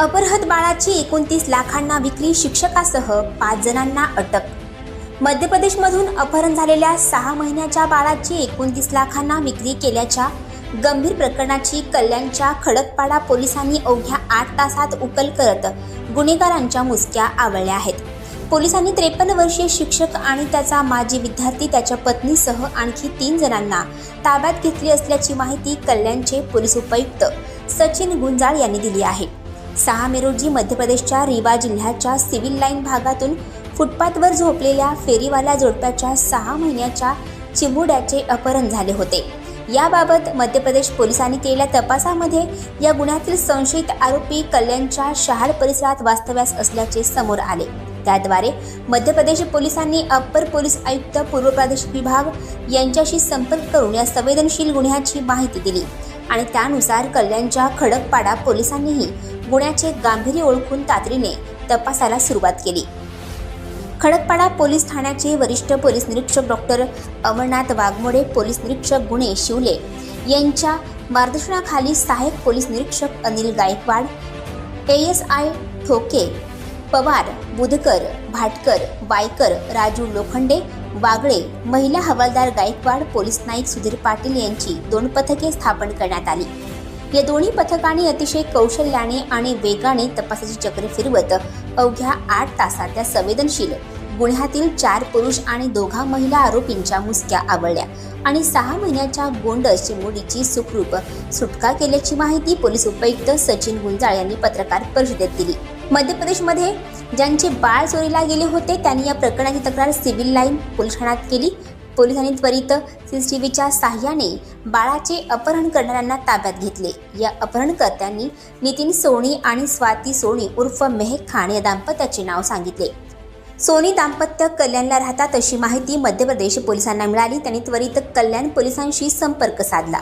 अपहृत बाळाची एकोणतीस लाखांना विक्री शिक्षकासह पाच जणांना अटक. मध्य प्रदेशमधून अपहरण झालेल्या सहा महिन्याच्या बाळाची एकोणतीस लाखांना विक्री केल्याच्या गंभीर प्रकरणाची कल्याणच्या खडकपाडा पोलिसांनी अवघ्या आठ तासात उकल करत गुन्हेगारांच्या मुसक्या आवळल्या आहेत. पोलिसांनी त्रेपन्न वर्षीय शिक्षक आणि त्याचा माजी विद्यार्थी त्याच्या पत्नीसह आणखी तीन जणांना ताब्यात घेतली असल्याची माहिती कल्याणचे पोलीस उपायुक्त सचिन गुंजाळ यांनी दिली आहे. सहा मे रोजी मध्य प्रदेशच्या रीवा जिल्ह्याच्या सिव्हिल लाईन भागातून फुटपाथवर झोपलेल्या फेरीवाल्या जोडप्याच्या सहा महिन्याच्या चिमुड्याचे अपहरण झाले होते. याबाबत मध्य प्रदेश पोलिसांनी केलेल्या तपासामध्ये या गुन्ह्यातील संशयित आरोपी कल्याणच्या शहाड परिसरात वास्तव्यास असल्याचे समोर आले. त्याद्वारे मध्य प्रदेश पोलिसांनी अप्पर पोलीस आयुक्त पूर्व प्रादेशिक विभाग यांच्याशी संपर्क करून या संवेदनशील गुन्ह्याची माहिती दिली आणि त्यानुसार कल्याणच्या खडकपाडा पोलिसांनीही गुन्ह्याचे गांभीर्य ओळखून तातडीने तपासाला सुरुवात केली. खडकपाडा पोलीस ठाण्याचे वरिष्ठ पोलीस निरीक्षक डॉक्टर अमरनाथ वाघमोडे पोलीस निरीक्षक गुणे शिवले यांच्या मार्गदर्शनाखाली सहाय्यक पोलीस निरीक्षक Anil Gaikwad A S I Thoke Pawar Budhkar Bhatkar Waikar Raju Lokhande Wagle महिला हवालदार गायकवाड पोलीस नाईक सुधीर पाटील यांची दोन पथके स्थापन करण्यात आली. या दोन्ही पथकांनी अतिशय कौशल्याने आणि वेगाने तपासाची चक्रे फिरवत अवघ्या आठ तासात त्या संवेदनशील गुन्ह्यातील चार पुरुष आणि दोघा महिला आरोपींच्या मुसक्या आवळल्या आणि सहा महिन्याच्या गोंडस चिमुडीची सुखरूप सुटका केल्याची माहिती पोलीस उपायुक्त सचिन गुंजाळ यांनी पत्रकार परिषदेत दिली. मध्य प्रदेशमध्ये ज्यांचे बाळ चोरीला गेले होते त्यांनी या प्रकरणाची तक्रार सिव्हिल लाईन पोलीस ठाण्यात केली. पोलिसांनी त्वरित सी सी टी व्हीच्या साह्याने बाळाचे अपहरण करणाऱ्यांना ताब्यात घेतले. या अपहरणकर्त्यांनी नितीन सोनी आणि स्वाती सोनी उर्फ मेहक खान या दाम्पत्याचे नाव सांगितले. सोनी दाम्पत्य कल्याणला राहतात अशी माहिती मध्य प्रदेश पोलिसांना मिळाली. त्यांनी त्वरित कल्याण पोलिसांशी संपर्क साधला.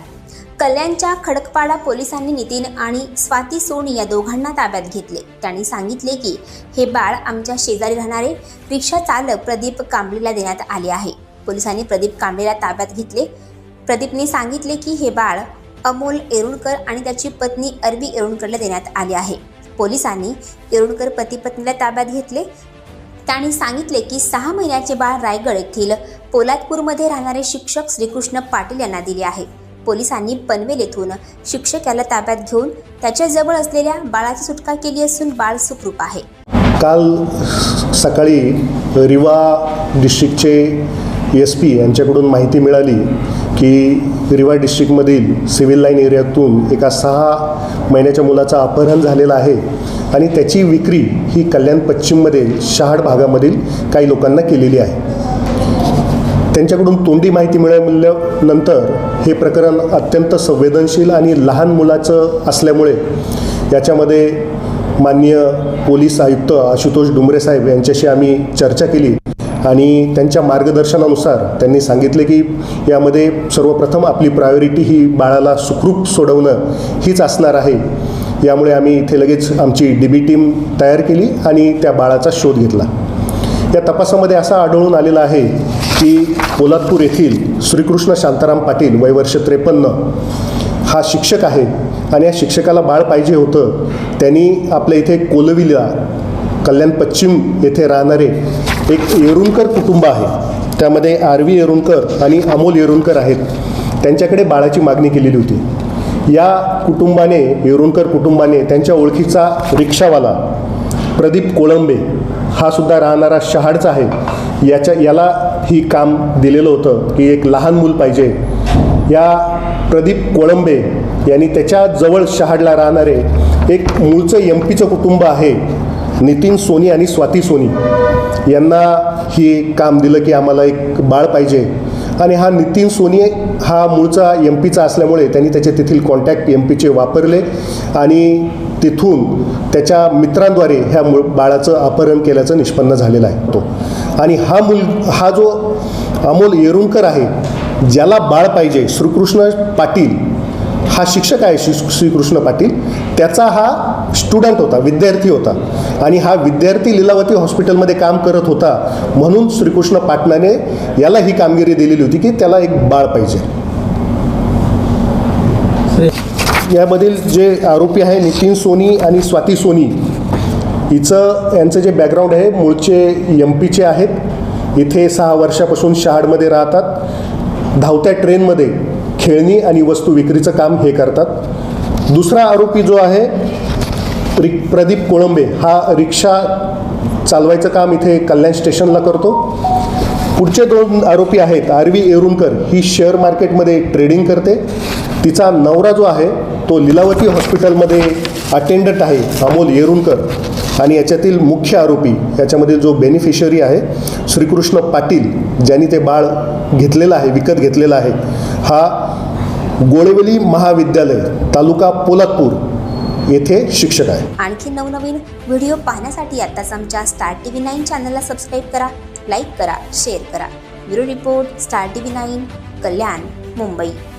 कल्याणच्या खडकपाडा पोलिसांनी नितीन आणि स्वाती सोनी या दोघांना ताब्यात घेतले. त्यांनी सांगितले की हे बाळ आमच्या शेजारी राहणारे रिक्षा चालक प्रदीप कांबळीला देण्यात आले आहे. पोलिसांनी प्रदीप कांबळेला ताब्यात घेतले. प्रदीपने सांगितले की हे बाळ अमोल येरुणकर आणि त्याची पत्नी अरबी येरुणकरला देण्यात आले आहे. पोलिसांनी येरुणकर पती पत्नीला ताब्यात घेतले. त्यांनी सांगितले की सहा महिन्याचे बाळ रायगड येथील पोलादपूरमध्ये राहणारे शिक्षक श्रीकृष्ण पाटील यांना दिले आहे. पोलिसांनी पनवेल येथून शिक्षक याला ताब्यात घेऊन त्याच्याजवळ असलेल्या बाळाची सुटका केली असून बाळ सुखरूप आहे. काल सकाळी रिवा डिस्ट्रिक्टचे एस पी यांच्याकडून माहिती मिळाली की रिवा डिस्ट्रिक्टमधील सिव्हिल लाईन एरियातून एका सहा महिन्याच्या मुलाचं अपहरण झालेलं आहे आणि त्याची विक्री ही कल्याण पश्चिममध्ये शहाड भागामधील काही लोकांना केलेली आहे. त्यांच्याकडून तोंडी माहिती मिळाल्यानंतर हे प्रकरण अत्यंत संवेदनशील आणि लहान मुलाचं असल्यामुळे याच्यामध्ये माननीय पोलीस आयुक्त आशुतोष डुमरे साहेब यांच्याशी आम्ही चर्चा केली. आणि त्यांच्या मार्गदर्शनानुसार त्यांनी सांगितले की यामध्ये सर्वप्रथम आपली प्रायोरिटी ही बाळाला सुखरूप सोडवणं हीच असणार आहे. यामुळे आम्ही इथे लगेच आमची डी बी टीम तयार केली आणि त्या बाळाचा शोध घेतला. या तपासामध्ये असा आढळून आलेला आहे की पोलादपूर येथील श्रीकृष्ण शांताराम पाटील वय वर्ष त्रेपन्न हा शिक्षक आहे आणि या शिक्षकाला बाळ पाहिजे होतं. त्यांनी आपल्या इथे कोलविला कल्याण पश्चिम येथे राहणारे एक येरुणकर कुटुंब आहे. त्यामध्ये आरवी येरुणकर आणि अमोल येरुणकर आहेत. त्यांच्याकडे बाळाची मागणी केलेली होती. या कुटुंबाने येरुणकर कुटुंबाने त्यांच्या ओळखीचा रिक्षावाला प्रदीप कोळंबे हा सुद्धा राहणारा शहाडचा आहे. याच्या याला ही काम दिलेलं होतं की एक लहान मूल पाहिजे. या प्रदीप कोळंबे यांनी त्याच्याजवळ शहाडला राहणारे एक मूळचं एम पीचं कुटुंब आहे. नितीन सोनी आणि स्वाती सोनी यांना हे काम दिलं की आम्हाला एक बाळ पाहिजे. आणि हा नितीन सोनी हा मूळचा एम पीचा असल्यामुळे त्यांनी त्याचे तेथील कॉन्टॅक्ट एम पीचे वापरले आणि तिथून त्याच्या मित्रांद्वारे ह्या मूळ बाळाचं अपहरण केल्याचं निष्पन्न झालेलं आहे तो. आणि हा मुल हा जो अमोल येरुणकर आहे ज्याला बाळ पाहिजे श्रीकृष्ण पाटील हा शिक्षक आहे श्री श्रीकृष्ण पाटील. त्याचा हा स्टुडंट होता विद्यार्थी होता. आणि हा विद्यार्थी लीलावती हॉस्पिटलमध्ये काम करत होता म्हणून श्रीकृष्ण पाटणाने याला ही कामगिरी दिलेली होती की त्याला एक बाळ पाहिजे. यामधील जे आरोपी आहे नितीन सोनी आणि स्वाती सोनी हिचं यांचं जे बॅकग्राऊंड आहे मूळचे एम पीचे आहेत. इथे सहा वर्षापासून शहाडमध्ये राहतात. धावत्या ट्रेनमध्ये खेळणी आणि वस्तू विक्रीचं काम हे करतात. दुसरा आरोपी जो आहे रि प्रदीप कोळंबे हा रिक्षा चालवायचं काम इथे कल्याण स्टेशनला करतो. पुढचे दोन आरोपी आहेत आरवी एरुणकर ही शेअर मार्केटमध्ये ट्रेडिंग करते. तिचा नवरा जो आहे तो लिलावती हॉस्पिटलमध्ये अटेंडंट आहे अमोल येरुणकर आणि याच्यातील मुख्य आरोपी याच्यामध्ये जो बेनिफिशरी आहे श्रीकृष्ण पाटील ज्यांनी ते बाळ घेतलेलं आहे विकत घेतलेलं आहे हा गोळेवली महाविद्यालय तालुका पोलादपूर येथे शिक्षक आहे. आणखी नवनवीन व्हिडिओ पाहण्यासाठी आताच आमच्या स्टार टी व्ही नाईन चॅनलला सबस्क्राईब करा लाईक करा शेअर करा. Bureau report star T V nine Kalyan Mumbai.